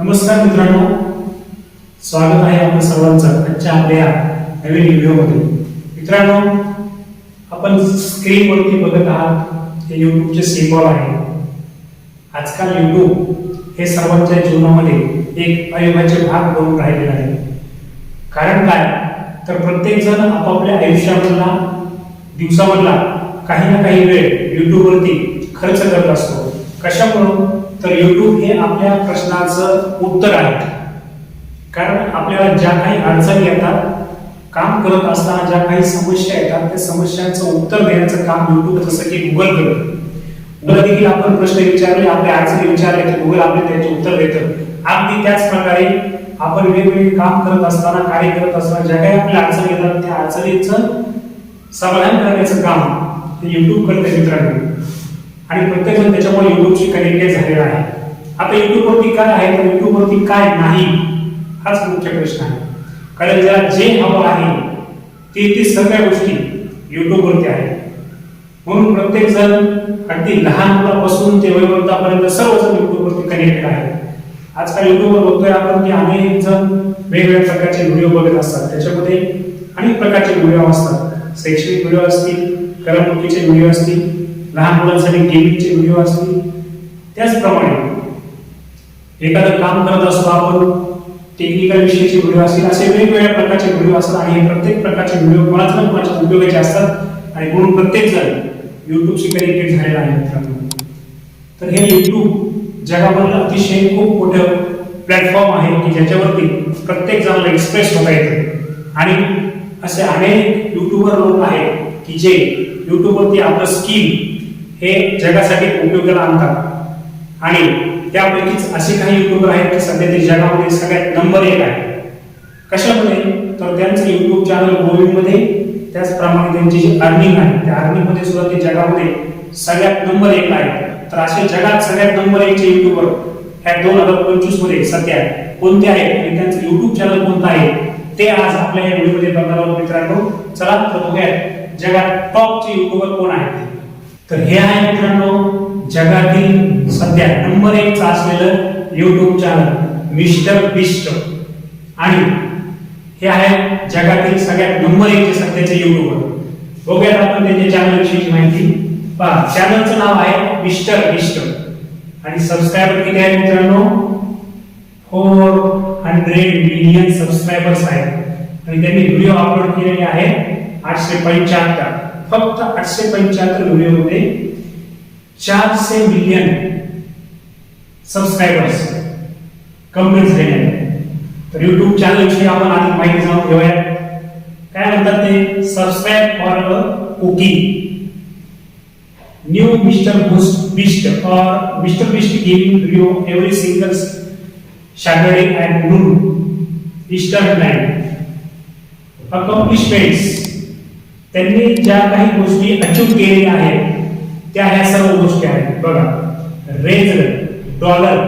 नमस्कार मित्रांनो. स्वागत आहे आपल्या सर्वांचं आजच्या आपल्या नवीन व्हिडिओमध्ये. मित्रांनो आपण स्क्रीनवरती बघत आहात हे युट्यूबचे सिम्बॉल आहे. आजकाल युट्यूब हे सर्वांच्या जीवनामध्ये एक अविभाज्य भाग बनून राहिलेला आहे. कारण काय? तर प्रत्येक जण आपापल्या आयुष्यामधला दिवसामधला काही ना काही वेळ युट्यूबवरती खर्च करत असतो. कशामुळं? तर युट्यूब हे आपल्या प्रश्नाचं उत्तर आहे. कारण आपल्याला ज्या काही अडचणी येतात काम करत असताना ज्या काही समस्या येतात त्या समस्यांचं उत्तर देण्याचं काम युट्यूब जसं की गुगल करत. गुगल देखील आपण प्रश्न विचारले आपल्या अडचणी विचारले की गुगल आपले त्याचे उत्तर देतं. अगदी त्याच प्रकारे आपण वेगवेगळे काम करत असताना कार्य करत असताना ज्या काही आपल्या अडचणी येतात त्या अडचणीचं समाधान करण्याचं काम ते युट्यूब करते मित्रांनो. आणि प्रत्येकजण त्याच्यामुळे युट्यूबशी कनेक्टेड झालेला आहे. आता युट्यूबवरती काय आहे तर युट्यूबवरती काय नाही हाच मुख्य प्रश्न आहे. कारण ज्याला जे हवं आहे ते ते सगळ्या गोष्टी युट्यूबवरती आहे म्हणून प्रत्येक जण अगदी लहान मुलापासून ते वयोवृद्धापर्यंत सर्वजण युट्यूबवरती कनेक्टेड आहे आजकाल युट्यूबवर बघतोय आपण की अनेक जण वेगवेगळ्या प्रकारचे व्हिडिओ बघत असतात. त्याच्यामध्ये अनेक प्रकारचे व्हिडिओ असतात. शैक्षणिक व्हिडिओ असतील करमणुकीचे व्हिडिओ असतील लहान मुलांसाठी गेमिंगचे व्हिडिओ असतील त्याचप्रमाणे एखादं काम करत असतो आपण टेक्निकल विषयाचे व्हिडिओ असतील असे वेगवेगळ्या प्रकारचे व्हिडिओ असतात. आणि हे प्रत्येक प्रकारचे व्हिडिओ कोणाच ना कोणाच्या उपयोगाचे असतात. आणि म्हणून प्रत्येक जण युट्यूबशी कनेक्टेड झालेला आहे मित्रांनो. तर हे युट्यूब जगामधलं अतिशय खूप मोठं प्लॅटफॉर्म आहे की ज्याच्यावरती प्रत्येक जणाला एक्सप्रेस होता येतं. आणि असे अनेक युट्यूबर लोक आहेत की जे युट्यूबवरती आपलं स्किल हे जगासाठी उपयोगाला आणतात. आणि त्यापैकीच असे काही युट्यूबर आहेत की सध्या ते जगामध्ये सगळ्यात नंबर एक आहे कशामध्ये तर त्यांचं युट्यूब चॅनल गोविंदमध्ये त्याचप्रमाणे त्यांची जी अर्निंग आहे त्या अर्निंगमध्ये सुद्धा ते जगामध्ये सगळ्यात नंबर एक आहे तर असे जगात सगळ्यात नंबर एकचे युट्यूबर ह्या दोन हजार पंचवीसमध्ये सध्या कोणते आहेत आणि त्यांचं युट्यूब चॅनल कोणतं आहे ते आज आपल्या या व्हिडिओमध्ये बघणार आहोत मित्रांनो. चला तर बघूया जगात टॉपचे युट्यूबर कोण आहेत. तर हे आहे मित्रांनो जगातील सध्या नंबर एक असलेलं युट्यूब चॅनल मिस्टर बिस्ट. आणि हे आहे जगातील सगळ्यात नंबर एक सध्याचे युट्यूबर बघूयात आपण त्यांच्या चॅनल विषयीची माहिती. पहा चॅनलचं नाव आहे मिस्टर बिस्ट. आणि सबस्क्रायबर किती आहे मित्रांनो? फोर हंड्रेड मिलियन सबस्क्रायबर्स आहेत. आणि त्यांनी व्हिडिओ अपलोड केलेले आहेत आठशे पंच्याहत्तर. फक्त आठशे पंच्याहत्तर व्हिडिओमध्ये चारशे मिलियन सबस्क्रायबर्स कंप्लीट झालेले आहेत तर युट्यूब चॅनल विषयी आपण आधी माहिती जाणून घेऊया काय म्हणतात ते subscribe for cooking new Mr Beast और Mr Beast giving video every single Saturday and noon Eastern Time accomplishments त्यांनी ज्या काही गोष्टी अचीव केलेल्या आहेत त्या ह्या सर्व गोष्टी आहेत. बघा raise dollar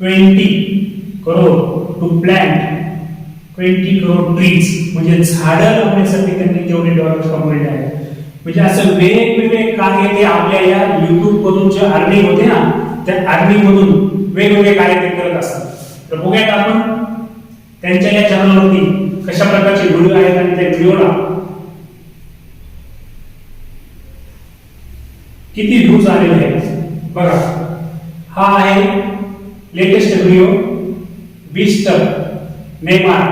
twenty crore to plant twenty crore trees म्हणजे झाडं लावण्यासाठी त्यांनी तेवढे डॉलर कमवले आहेत. म्हणजे असं वेगवेगळे कार्य ते आपल्या या युट्यूब मधून जे अर्निंग होते ना त्या अर्निंग मधून वेगवेगळे कार्य ते करत असतात. तर बघूयात आपण त्यांच्या या चॅनलवरती कशा प्रकारचे व्हिडिओ आहेत आणि त्या व्हिडिओला किती व्ह्यूज आलेले आहेत. बघा. हा आहे लेटेस्ट व्हिडिओ वीस नेमार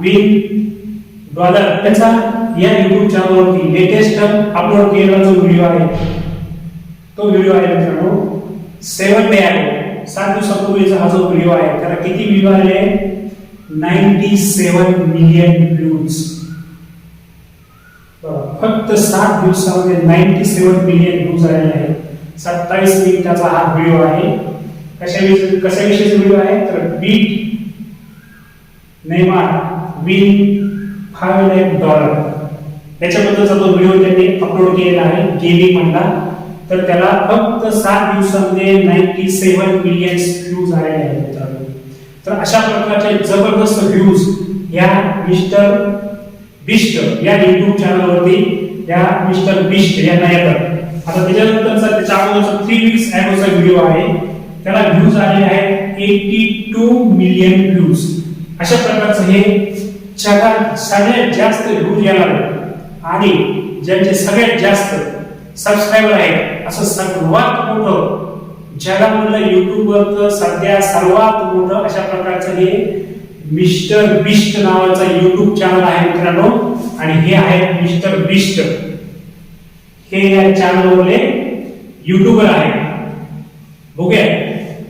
विन डॉलर त्याचा या युट्यूब चॅनलवरती लेटेस्ट अपलोड केलेला जो व्हिडिओ आहे तो व्हिडिओ आहे मित्रांनो सेवन डे आहे. सात दिवसापूर्वीचा हा जो व्हिडिओ आहे त्याला किती व्हिव्यू आले आहे 97 मिलियन व्ह्यूज फक्त सात दिवसामध्ये नाईन्टी सेवन मिलियन व्ह्यूज आलेले आहेत. सत्तावीस मिनिटाचा हा व्हिडिओ आहे. कशाविषयी कशाविषयीचा व्हिडिओ आहे? तर beat Neymar win five lakh dollar त्याच्याबद्दलचा तो व्हिडिओ त्यांनी अपलोड केलेला आहे गेली म्हणला तर त्याला फक्त सात दिवसामध्ये नाईन्टी सेवन मिलियन व्ह्यूज आलेले आहेत. तर अशा प्रकारचे जबरदस्त व्ह्यूज या मिस्टर बिस्ट या युट्यूब चॅनलवरती या मिस्टर बिस्ट यांना येतात आता त्याच्यानंतरचा त्याच्या अगोदरचा थ्री वीक्स अगोदरचा व्हिडिओ आहे. त्याला व्ह्यूज आलेले आहेत एटी टू मिलियन व्ह्यूज अशा प्रकारचं हे जगात सगळ्यात जास्त व्ह्यूज येणार आणि ज्यांचे सगळ्यात जास्त सबस्क्रायबर आहेत असं सर्वात मोठं ज्याला जगामधलं युट्यूबवरचं सध्या सर्वात मोठं अशा प्रकारचं हे मिस्टर बिस्ट नावाचं युट्यूब चॅनल आहे मित्रांनो. आणि हे आहे मिस्टर बिस्ट. हे या चॅनलवरले युट्यूबर आहे बघूया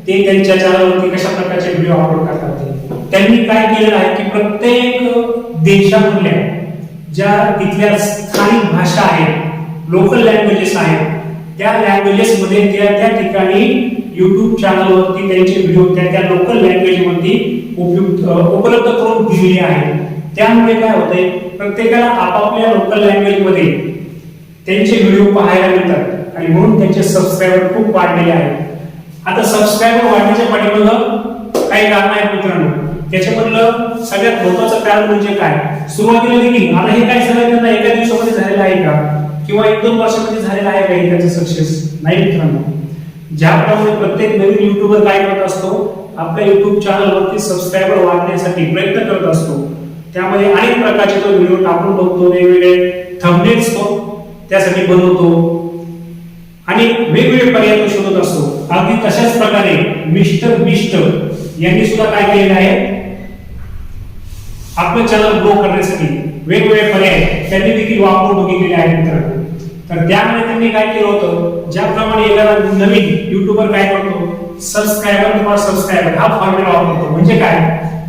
ते त्यांच्या चॅनलवरती कशा प्रकारचे व्हिडिओ अपलोड करतात त्यांनी काय केलेलं आहे की प्रत्येक देशामधल्या ज्या तिथल्या स्थानिक भाषा आहेत लोकल लँग्वेजेस आहेत त्या लँग्वेजेस मध्ये त्या त्या ठिकाणी युट्यूब चॅनलवरती त्यांचे व्हिडिओ त्या त्या लोकल लँग्वेजमध्ये उपयुक्त उपलब्ध करून दिलेले आहेत. त्यामुळे काय होतंय प्रत्येकाला आपापल्या लोकल लँग्वेजमध्ये त्यांचे व्हिडिओ पाहायला मिळतात आणि म्हणून त्यांचे सबस्क्रायबर खूप वाढलेले आहेत. आता सबस्क्रायबर वाढण्याच्या पाठीमागं काही कारण आहेत मित्रांनो. त्याच्यामधलं सगळ्यात महत्वाचं कारण म्हणजे काय? सुरुवातीला देखील आता हे काय सगळं त्यांना एका दिवसामध्ये झालेलं आहे का? किंवा एक दोन वर्षामध्ये झालेला आहे काही त्याचा सक्सेस नाही मित्रांनो. ज्याप्रमाणे प्रत्येक नवीन युट्यूबर काय करत असतो आपल्या युट्यूब चॅनलवरती सबस्क्रायबर वाढण्यासाठी प्रयत्न करत असतो. त्यामध्ये अनेक प्रकारचे तो व्हिडिओ टाकून बघतो वेगवेगळे थंबनेल्स तो त्यासाठी बनवतो. आणि वेगवेगळे पर्याय तो शोधत असतो. अगदी तशाच प्रकारे मिस्टर बिस्ट यांनी सुद्धा काय केलेलं आहे? आपलं चॅनल ग्रो करण्यासाठी वेगवेगळे पर्याय त्यांनी देखील वापरून बघितलेले आहेत मित्रांनो. तर त्यामुळे त्यांनी काय केलं होतं? ज्याप्रमाणे एखादा नवीन युट्यूबर काय करतो? सबस्क्रायबर किंवा सबस्क्रायबर हा फॉर्म्युला वापरतो. म्हणजे काय?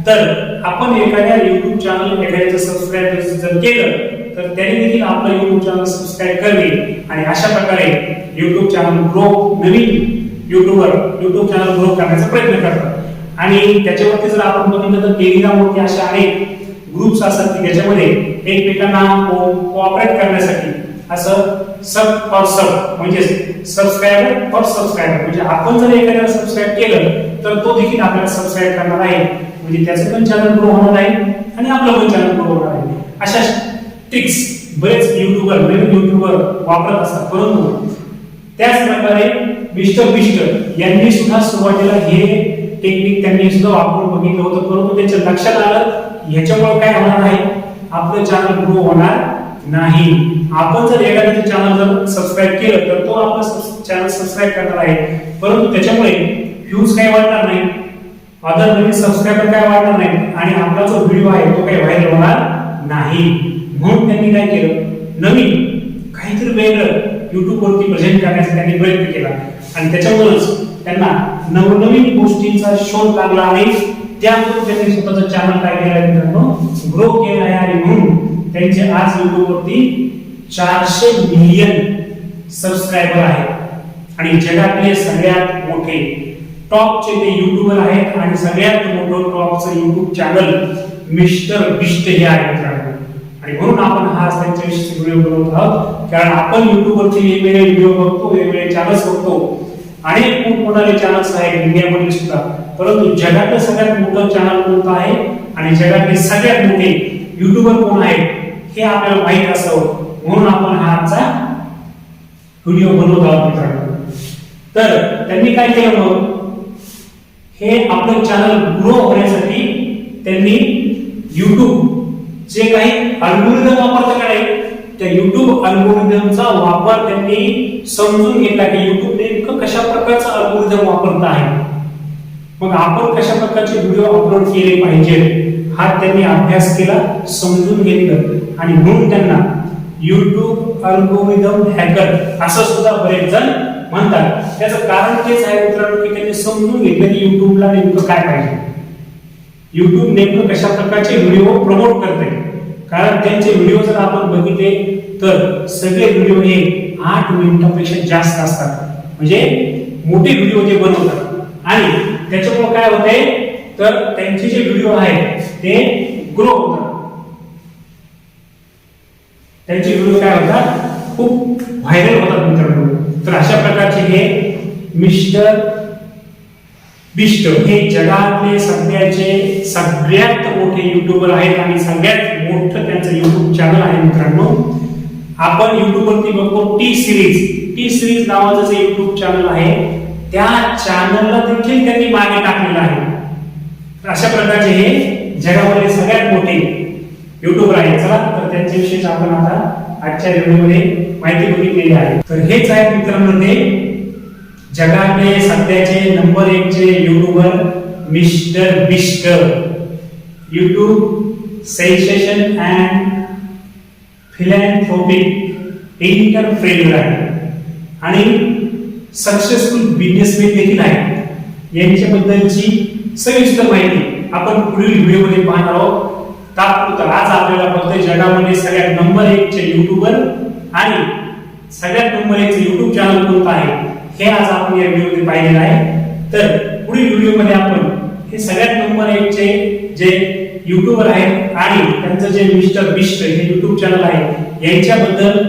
तर आपण एखाद्या युट्यूब चॅनल एखाद्याचं सबस्क्राईब जर केलं तर त्याने देखील आपलं युट्यूब चॅनल सबस्क्राईब करणे आणि अशा प्रकारे युट्यूब चॅनल ग्रो नवीन युट्यूबर युट्यूब चॅनल ग्रो करण्याचा प्रयत्न करतात. आणि त्याच्यावरती जर आपण बघितलं तर टेलिग्रामवरती अशा अनेक ग्रुप्स असतात की त्याच्यामध्ये एकमेकांना कोऑपरेट करण्यासाठी असं सब और सब म्हणजे सबस्क्रायबर और सबस्क्रायबर म्हणजे आपण जर एखाद्याला सबस्क्राईब केलं तर तो देखील आपल्याला सबस्क्राईब करणार आहे. म्हणजे त्याचं पण चॅनल ग्रो होणार आहे आणि आपलं पण चॅनल ग्रो होणार आहे. अशा ट्रिक्स बरेच युट्यूबर नवीन युट्यूबर वापरत असतात. परंतु त्याच प्रकारे मिस्टर बिस्टर यांनी सुद्धा सुरुवातीला हे टेक्निक त्यांनी सुद्धा वापरून बघितलं होतं. परंतु त्यांच्या लक्षात आलं ह्याच्यामुळे काय होणार आहे? आपलं चॅनल ग्रो होणार नाही. आपण जर एखाद्या चॅनल जर सबस्क्राईब केलं तर तो आपला चॅनल सबस्क्राईब करणार आहे. परंतु त्याच्यामुळे व्ह्यूज काही वाढणार नाही. अदर नवीन सबस्क्राईबर काय वाढणार नाही. आणि आपला जो व्हिडिओ आहे तो काही व्हायरल होणार नाही. म्हणून त्यांनी काय केलं? नवीन काहीतरी वेगळं युट्यूब वरती प्रेझेंट करण्याचा त्यांनी प्रयत्न केला. आणि त्याच्यामुळेच त्यांना नवनवीन गोष्टींचा शोध लागला आणि त्यामुळे त्यांनी स्वतःचं चॅनल काय केलं आहे मित्रांनो? ग्रो केला आहे आणि म्हणून त्यांचे आज युट्यूब वरती चारशे मिलियन सबस्क्रायबर आहेत. आणि जगातले सगळ्यात मोठे टॉपचे ते युट्यूबर आहेत आणि सगळ्यात मोठं टॉपचं युट्यूब चॅनल मिस्टर बिस्ट हे आहे मित्रांनो. आणि म्हणून आपण हा आज त्यांच्याविषयी व्हिडिओ बनवत आहोत. कारण आपण युट्यूबवरचे वेगवेगळे व्हिडिओ बघतो वेगवेगळे चॅनल्स बघतो. अनेक मोठमोठाले चॅनल्स आहेत इंडियामध्ये सुद्धा. परंतु जगातलं सगळ्यात मोठं चॅनल कोणतं आहे? आणि जगातले सगळ्यात मोठे युट्यूबर कोण आहेत? हे आपल्याला माहीत असावं म्हणून आपण हा आजचा व्हिडिओ बनवत आहोत मित्रांनो. तर त्यांनी काय केलं मग? हे आपलं चॅनल ग्रो होण्यासाठी त्यांनी युट्यूब जे काही अल्गोरिदम वापरतात का नाही त्या युट्यूब अल्गोरिदमचा वापर त्यांनी समजून घेतला की युट्यूब नेमकं कशा प्रकारचं अल्गोरिदम वापरत आहे. मग आपण कशा प्रकारचे व्हिडिओ अपलोड केले पाहिजे हा त्यांनी अभ्यास केला समजून घेतलं आणि म्हणून त्यांना युट्यूब अल्गोरिदम हॅकर असं सुद्धा बरेच जण म्हणतात. त्याचं कारण तेच आहे मित्रांनो की त्यांनी समजून घेतलं की युट्यूबला नेमकं काय पाहिजे. युट्यूब नेमकं कशा प्रकारचे व्हिडिओ प्रमोट करते कारण त्यांचे व्हिडिओ जर आपण बघितले तर सगळे व्हिडिओ हे आठ मिनिटापेक्षा जास्त असतात. म्हणजे मोठे व्हिडिओ ते बनवतात. आणि त्याच्यामुळे काय होते तर त्यांचे जे व्हिडिओ आहेत ते ग्रो होतात त्यांचे व्हिडिओ काय होतात? खूप व्हायरल होतात मित्रांनो. तर अशा प्रकारचे हे मिस्टर बिस्ट हे जगातले सध्याचे सगळ्यात मोठे युट्यूबर आहेत आणि सगळ्यात मोठं त्यांचं युट्यूब चॅनल आहे मित्रांनो. आपण युट्यूबवरती बघतो टी सिरीज टी सिरीज नावाचं जे युट्यूब चॅनल आहे त्या चॅनलला देखील त्यांनी मागे टाकलेलं आहे. तर अशा प्रकारचे हे जगामधले सगळ्यात मोठे युट्यूबर आहेत. चला तर त्यांच्याविषयी आपण आता आजच्या व्हिडिओमध्ये माहिती बघितलेली आहे. तर हेच आहेत मित्रांनो ते जगातले सध्याचे number एकचे YouTuber Mr Beast YouTube sensation and philanthropic entrepreneur आहे आणि सक्सेसफुल बिझनेसमॅन देखील आहे यांच्याबद्दलची सविस्तर माहिती आपण पुढील व्हिडिओमध्ये पाहणार आहोत. तात्पुरता आज आपल्याला फक्त जगामध्ये सगळ्यात नंबर एक चे युट्यूबर आणि सगळ्यात नंबर एक युट्यूब चॅनल कोणतं आहे हे आज आपण या व्हिडिओमध्ये पाहिलेलं आहे. तर पुढील व्हिडिओमध्ये आपण हे सगळ्यात नंबर एक चे जे युट्यूबर आहेत आणि त्यांचं जे मिस्टर बिस्ट हे युट्यूब चॅनल आहे यांच्याबद्दल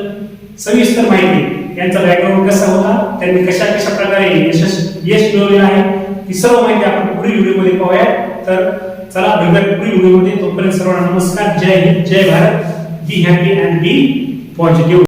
सविस्तर माहिती. यांचा बॅकग्राऊंड कसा होता त्यांनी कशा कशा प्रकारे यशस यश मिळवलेलं आहे ही सर्व माहिती आपण पुढील व्हिडिओमध्ये पाहूया तर चला भेटूया पुढील व्हिडिओमध्ये तोपर्यंत सर्वांना नमस्कार. जय हिंद जय Bharat. Be happy and be positive